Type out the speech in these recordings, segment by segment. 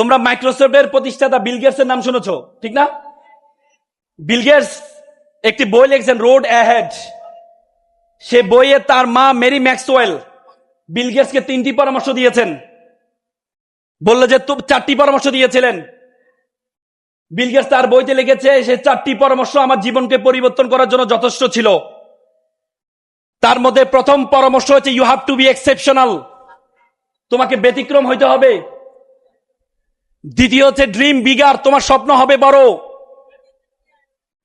তোমরা মাইক্রোসফটের প্রতিষ্ঠাতা বিল গেটস এর নাম শুনেছ, ঠিক না? বিল গেটস একটি বই লিখেছেন, রোড অ্যাহেড। সে বইয়ে তার মা মেরি ম্যাক্সওয়েল বিল গেটসকে তিনটি পরামর্শ দিয়েছেন। বলল যে তুমি চারটি পরামর্শ দিয়েছিলেন। বিল গেটস তার বইতে লিখেছে, সে চারটি পরামর্শ আমার জীবনকে পরিবর্তন করার জন্য যথেষ্ট ছিল। তার মধ্যে প্রথম পরামর্শ হচ্ছে you have to be exceptional তোমাকে ব্যতিক্রম হইতে হবে। দ্বিতীয় হচ্ছে ড্রিম বিগার তোমার স্বপ্ন হবে বড়।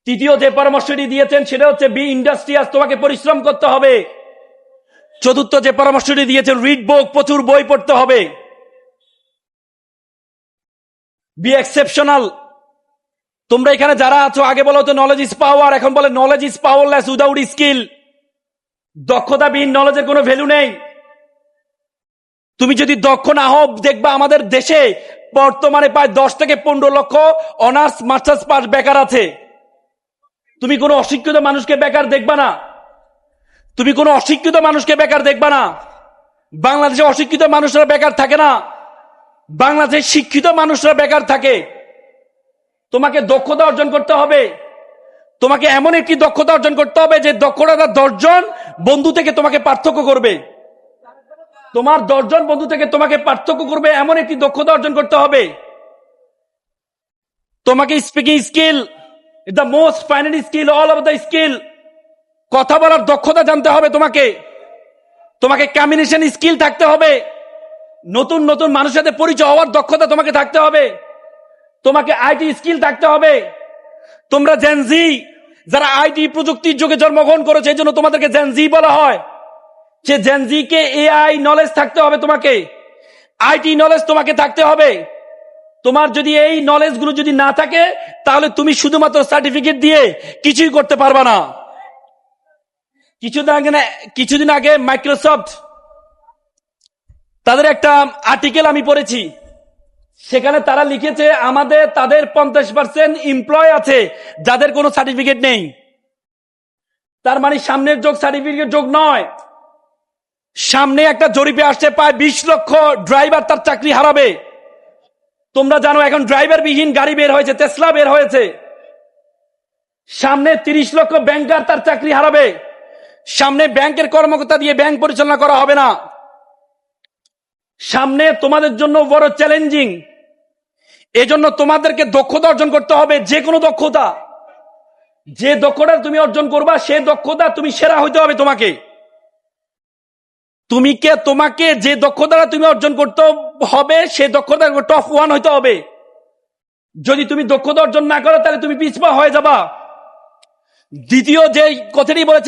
তৃতীয় যে পরামর্শটি দিয়েছেন, সেটা হচ্ছে বি ইন্ডাস্ট্রিয়াস তোমাকে পরিশ্রম করতে হবে। চতুর্থ যে পরামর্শটি দিয়েছেন রিড বুক প্রচুর বই পড়তে হবে। বি এক্সেপশনাল তোমরা এখানে যারা আছো, আগে বলো তো নলেজ ইজ পাওয়ার এখন বলে knowledge is powerless without skill দক্ষতা দক্ষতাবিহীন নলেজের কোনো ভ্যালু নেই। তুমি যদি দক্ষ না হও, দেখবা আমাদের দেশে বর্তমানে প্রায় দশ থেকে পনেরো লক্ষ অনার্স, মাস্টার্স পাস বেকার আছে। তুমি কোনো অশিক্ষিত মানুষকে বেকার দেখবা না। তুমি কোনো অশিক্ষিত মানুষকে বেকার দেখবা না। বাংলাদেশে অশিক্ষিত মানুষরা বেকার থাকে না। বাংলাদেশে শিক্ষিত মানুষরা বেকার থাকে। তোমাকে দক্ষতা অর্জন করতে হবে। তোমাকে এমন একটি দক্ষতা অর্জন করতে হবে যে দক্ষতা দশজন বন্ধু থেকে তোমাকে পার্থক্য করবে। তোমার দশজন বন্ধু থেকে তোমাকে পার্থক্য করবে, এমন একটি দক্ষতা অর্জন করতে হবে। তোমাকে speaking skill the most final skill all of the skill কথা বলার দক্ষতা জানতে হবে তোমাকে। তোমাকে কম্বিনেশন স্কিল থাকতে হবে। নতুন নতুন মানুষের সাথে পরিচয় হওয়ার দক্ষতা তোমাকে থাকতে হবে। তোমাকে আইটি স্কিল থাকতে হবে। তোমরা জেনজি যারা আইটি প্রযুক্তির যুগে জন্মগ্রহণ করেছে, এই জন্য তোমাদেরকে জেনজি বলা হয়। সে জেনজি কে এআই নলেজ থাকতে হবে তোমাকে। আইটি নলেজ তোমাকে থাকতে হবে। তোমার যদি এই নলেজগুলো যদি না থাকে, তাহলে তুমি শুধুমাত্র সার্টিফিকেট দিয়ে কিছুই করতে পারবা না। কিছুদিন আগে কিছুদিন আগে মাইক্রোসফট তাদের একটা আর্টিকেল আমি পড়েছি। সেখানে তারা লিখেছে, আমাদের, তাদের পঞ্চাশ পার্সেন্ট এমপ্লয় আছে, যাদের কোনো সার্টিফিকেট নেই। তার মানে সামনের যোগ সার্টিফিকেট যোগ নয়। সামনে একটা জরিপে আসছে, প্রায় বিশ লক্ষ ড্রাইভার তার চাকরি হারাবে। তোমরা জানো, এখন ড্রাইভার বিহীন গাড়ি বের হয়েছে তেসলা বের হয়েছে। সামনে তিরিশ লক্ষ ব্যাংকার তার চাকরি হারাবে। সামনে ব্যাংকের কর্মকর্তা দিয়ে ব্যাংক পরিচালনা করা হবে না। সামনে তোমাদের জন্য বড় চ্যালেঞ্জিং এজন্য তোমাদেরকে দক্ষতা অর্জন করতে হবে যে কোনো দক্ষতা। যে দক্ষতা তুমি অর্জন করবা, সে দক্ষতা তুমি সেরা হইতে হবে তোমাকে। তুমি কে? তোমাকে যে দক্ষতা তুমি অর্জন করতে হবে, সে দক্ষতা টপ ওয়ান হইতে হবে। যদি তুমি দক্ষতা অর্জন না করো, তাহলে তুমি পিছপা হয়ে যাবা। দ্বিতীয় যে কথাটি বলেছে